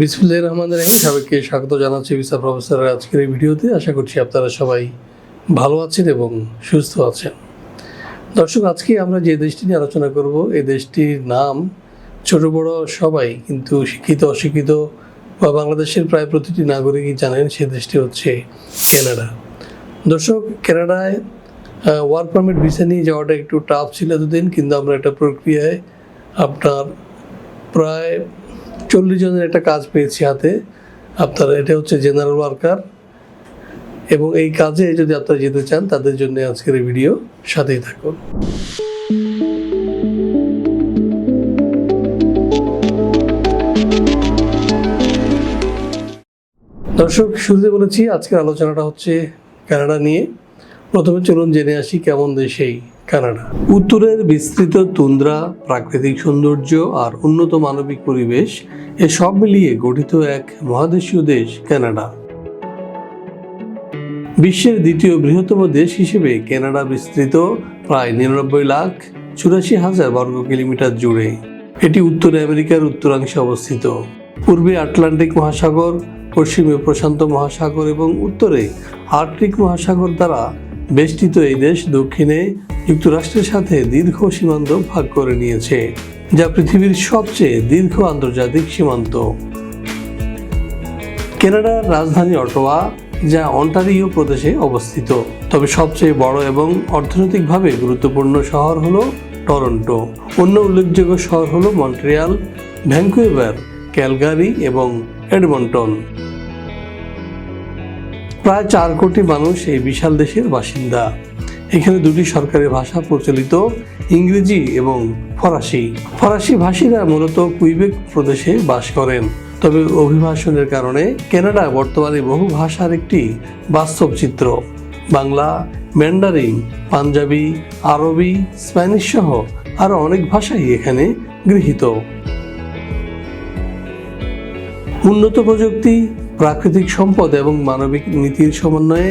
বিসমুল্লাহ রহমান রহিম। সবাইকে স্বাগত জানাচ্ছি ভিসা প্রফেসরের আজকের এই ভিডিওতে। আশা করছি আপনারা সবাই ভালো আছেন এবং সুস্থ আছেন। দর্শক, আজকে আমরা যে দেশটি নিয়ে আলোচনা করব, এই দেশটির নাম ছোট বড় সবাই কিন্তু শিক্ষিত, অশিক্ষিত বা বাংলাদেশের প্রায় প্রতিটি নাগরিকই জানেন, সে দেশটি হচ্ছে কানাডা। দর্শক, কানাডায় ওয়ার্ক পারমিট ভিসা নিয়ে যাওয়াটা একটু টাফ ছিল এতদিন, কিন্তু আমরা একটা প্রক্রিয়ায় আপনার প্রায় চল্লিশ জনের একটা কাজ পেয়েছি হাতে। আপনার এটা হচ্ছে জেনারেল ওয়ার্কার এবং এই কাজে যদি আপনারা যেতে চান, তাদের জন্য আজকের এই ভিডিও সাথেই থাকুন। দর্শক, শুরুতে বলেছি, আজকের আলোচনাটা হচ্ছে কানাডা নিয়ে। প্রথমে চলুন জেনে আসি কেমন দেশ এই। কানাডা। উত্তরের বিস্তৃত তুন্দ্রা, প্রাকৃতিক সৌন্দর্য আর উন্নত মানবিক পরিবেশ, এ সব মিলিয়ে গঠিত এক মহাদেশীয় দেশ কানাডা। বিশ্বের দ্বিতীয় বৃহত্তম দেশ হিসেবে কানাডা বিস্তৃত, প্রায় নিরানব্বই লাখ চুরাশি হাজার বর্গ কিলোমিটার জুড়ে। এটি উত্তর আমেরিকার উত্তরাংশে অবস্থিত। পূর্বে আটলান্টিক মহাসাগর, পশ্চিমে প্রশান্ত মহাসাগর এবং উত্তরে আর্কটিক মহাসাগর দ্বারা বেষ্টিত এই দেশ দক্ষিণে যুক্তরাষ্ট্রের সাথে দীর্ঘ সীমান্ত ভাগ করে নিয়েছে, যা পৃথিবীর সবচেয়ে দীর্ঘ আন্তর্জাতিক সীমান্ত। কানাডার রাজধানী অটোয়া, যা অন্টারিও প্রদেশে অবস্থিত। তবে সবচেয়ে বড় এবং অর্থনৈতিকভাবে গুরুত্বপূর্ণ শহর হল টরন্টো। অন্য উল্লেখযোগ্য শহর হল মন্ট্রিয়াল ভ্যাঙ্কুইভার ক্যালগারি এবং এডমন্টন। প্রায় চার কোটি মানুষ এই বিশাল দেশের বাসিন্দা। এখানে দুটি সরকারি ভাষা প্রচলিত, ইংরেজি এবং ফরাসি। ফরাসি ভাষীরা মূলত কুইবেক প্রদেশে বাস করেন। তবে অভিবাসনের কারণে কানাডা বর্তমানে বহু ভাষার একটি বাস্তব চিত্র। বাংলা, ম্যান্ডারিন, পাঞ্জাবি, আরবি, স্প্যানিশ সহ আরও অনেক ভাষাই এখানে গৃহীত। উন্নত প্রযুক্তি, প্রাকৃতিক সম্পদ এবং মানবিক নীতির সমন্বয়ে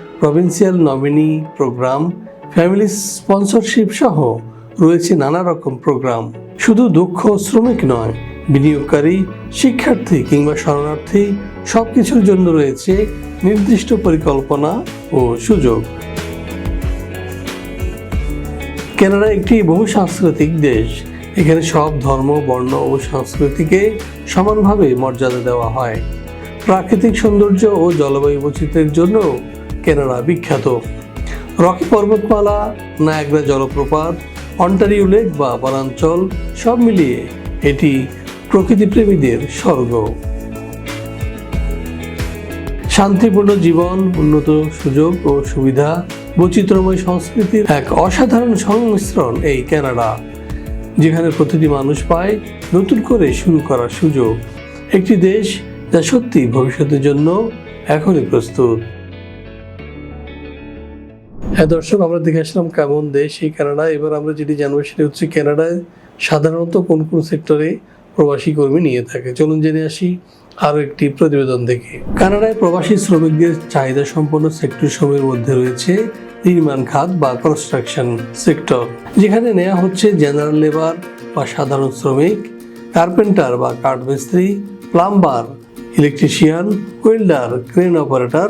provincial nominee programme family sponsorship সহ রয়েছে নানা রকম প্রোগ্রাম শুধু দক্ষ শ্রমিক নয়, বিনিয়োগকারী, শিক্ষার্থী কিংবা শরণার্থী সব কিছুর জন্য রয়েছে নির্দিষ্ট পরিকল্পনা ও সুযোগ। কানাডা একটি বহু সাংস্কৃতিক দেশ। এখানে সব ধর্ম, বর্ণ ও সংস্কৃতিকে সমানভাবে মর্যাদা দেওয়া হয়। প্রাকৃতিক সৌন্দর্য ও জলবায়ু বৈচিত্র্যের জন্য কানাডা বিখ্যাত। রকি পর্বতমালা, নায়াগ্রা জলপ্রপাত, অন্টারিও লেক বা বনাঞ্চল সব মিলিয়ে এটি প্রকৃতিপ্রেমীদের স্বর্গ। শান্তিপূর্ণ জীবন, উন্নত সুযোগ ও সুবিধা, বৈচিত্র্যময় সংস্কৃতির এক অসাধারণ সংমিশ্রণ এই কানাডা যেখানে প্রতিটি মানুষ পায় নতুন করে শুরু করার সুযোগ। একটি দেশ যা সত্যি ভবিষ্যতের জন্য এখনই প্রস্তুত। হ্যাঁ দর্শক, আমরা দেখে আসলাম কেমন দেশ এই কানাডা। এবার আমরা যেটি জানব সেটি হচ্ছে কানাডায় সাধারণত কোন কোন সেক্টরে প্রবাসী কর্মী নিয়ে থাকে। চলুন জেনে আসি আরও একটি প্রতিবেদন থেকে কানাডায় প্রবাসী শ্রমিকদের চাহিদা সম্পন্ন সেক্টর সমূহের মধ্যে রয়েছে নির্মাণ খাত বা কনস্ট্রাকশন সেক্টর যেখানে নেওয়া হচ্ছে জেনারেল লেবার বা সাধারণ শ্রমিক কার্পেন্টার বা কাঠমিস্ত্রি plumber electrician welder crane operator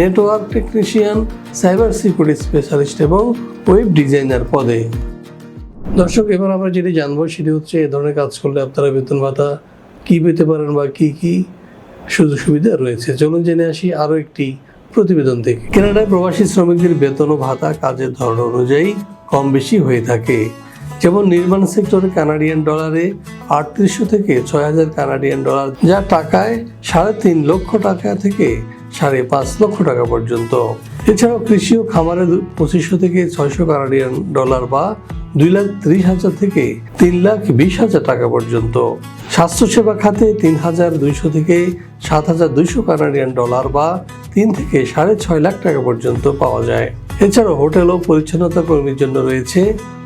network technician cyber security specialist এবং ওয়েব ডিজাইনার পদে। দর্শক, এবার আমরা যেটি জানব, সেটি হচ্ছে এ ধরনের কাজ করলে আপনারা বেতন ভাতা কী পেতে পারেন বা কী কী সুযোগ সুবিধা রয়েছে? চলুন জেনে আসি আরও একটি প্রতিবেদন থেকে। কানাডায় প্রবাসী শ্রমিকদের বেতন ও ভাতা কাজের ধরন অনুযায়ী কম বেশি হয়ে থাকে। যেমন নির্মাণ সেক্টরে কানাডিয়ান ডলারে আটত্রিশশো থেকে ছয় হাজার কানাডিয়ান ডলার, যা টাকায় সাড়ে তিন লক্ষ টাকা থেকে সাড়ে পাঁচ লক্ষ টাকা পর্যন্ত। এছাড়াও কৃষি ও খামারে পঁচিশশো থেকে ছয়শো কানাডিয়ান ডলার বা দুই লাখ ত্রিশ হাজার থেকে তিন লাখ বিশ হাজার টাকা পর্যন্ত। স্বাস্থ্যসেবা খাতে তিন হাজার দুইশো থেকে সাত হাজার দুইশো কানাডিয়ান ডলার বা তিন থেকে সাড়ে ছয় লাখ টাকা পর্যন্ত পাওয়া যায়। এছাড়াও হোটেল ও পরিচ্ছন্নতা কর্মীর জন্য রয়েছে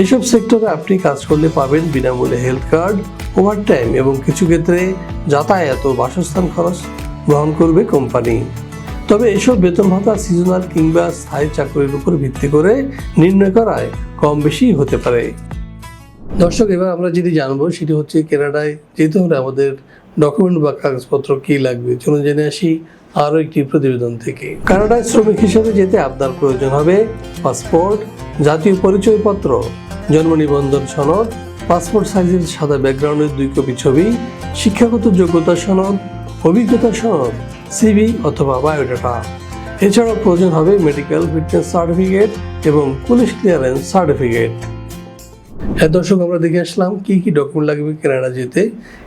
এইসব সেক্টরে আপনি কাজ করলে পাবেন বিনামূল্যে হেলথ কার্ড, ওভারটাইম এবং কিছু ক্ষেত্রে যাতায়াত ও বাসস্থান খরচ গ্রহণ করবে কোম্পানি। তবে এসব বেতন ভাতা সিজনাল কিংবা স্থায়ী চাকরির উপর ভিত্তি করে নির্ণয় করায় কম বেশি হতে পারে। দর্শক, এবার আমরা যেটি জানব সেটি হচ্ছে কেনাডায় যেতে হলে আমাদের ডকুমেন্ট বা কাগজপত্র কি লাগবে, চলুন জেনে আসি আরও একটি প্রতিবেদন থেকে। কানাডায় শ্রমিক হিসেবে যেতে আপনার প্রয়োজন হবে পাসপোর্ট, জাতীয় পরিচয়পত্র জন্ম নিবন্ধন সনদ, পাসপোর্ট সাইজের সাদা ব্যাকগ্রাউন্ডের দুই কপি ছবি, শিক্ষাগত যোগ্যতা সনদ, অভিজ্ঞতা সনদ সিভি অথবা বায়োডাটা। এছাড়াও প্রয়োজন হবে মেডিকেল ফিটনেস সার্টিফিকেট এবং পুলিশ ক্লিয়ারেন্স সার্টিফিকেট হ্যাঁ দর্শক, আমরা দেখে আসলাম কি কি ডকুমেন্ট লাগবে কেনাডা যেতে।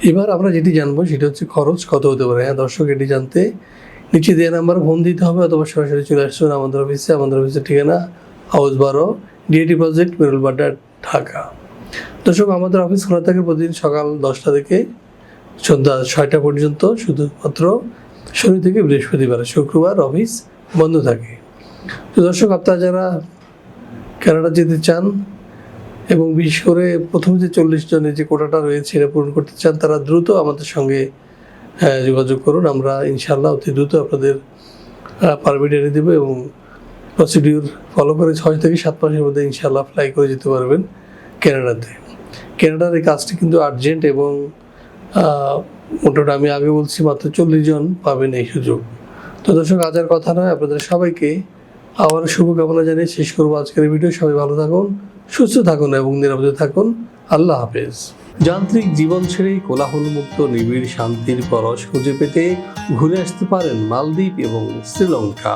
এবার আমরা যেটি জানব সেটা হচ্ছে খরচ কত হতে পারে। হ্যাঁ দর্শক, এটি জানতে নিচে দেওয়া নাম্বার ফোন দিতে হবে অথবা সরাসরি চলে আসবেন আমাদের অফিসে আমাদের অফিসের ঠিকানা হাউস বারো ডিএটি প্রজেক্ট মেরুলবাড্ডা ঢাকা দর্শক, আমাদের অফিস খোলা থাকে প্রতিদিন সকাল দশটা থেকে সন্ধ্যা ছয়টা পর্যন্ত, শুধুমাত্র শনি থেকে বৃহস্পতিবার। শুক্রবার অফিস বন্ধ থাকে। তো দর্শক, আপনারা যারা কানাডা যেতে চান এবং বিশেষ করে প্রথম যে চল্লিশ জনের যে কোটাটা রয়েছে এটা পূরণ করতে চান, তারা দ্রুত আমাদের সঙ্গে যোগাযোগ করুন। আমরা ইনশাল্লাহ অতি দ্রুত আপনাদের পারমিট এনে দেবো এবং প্রসিডিউর ফলো করে ছয় থেকে সাত মাসের মধ্যে ইনশাল্লাহ অ্যাপ্লাই করে যেতে পারবেন কানাডাতে কানাডার এই কাজটি কিন্তু আর্জেন্ট এবং মোটামুটি আমি আগে বলছি মাত্র চল্লিশ জন পাবেন এই সুযোগ। তো দর্শক, আজ আর কথা নয়, আপনাদের সবাইকে আবারও শুভকামনা জানিয়ে শেষ করব আজকের ভিডিও। সবাই ভালো থাকুন, সুস্থ থাকুন এবং নিরাপদে থাকুন। আল্লাহ হাফেজ। যান্ত্রিক জীবন ছেড়ে কোলাহলমুক্ত, নিবিড় শান্তির পরশ খুঁজে পেতে ঘুরে আসতে পারেন মালদ্বীপ এবং শ্রীলঙ্কা।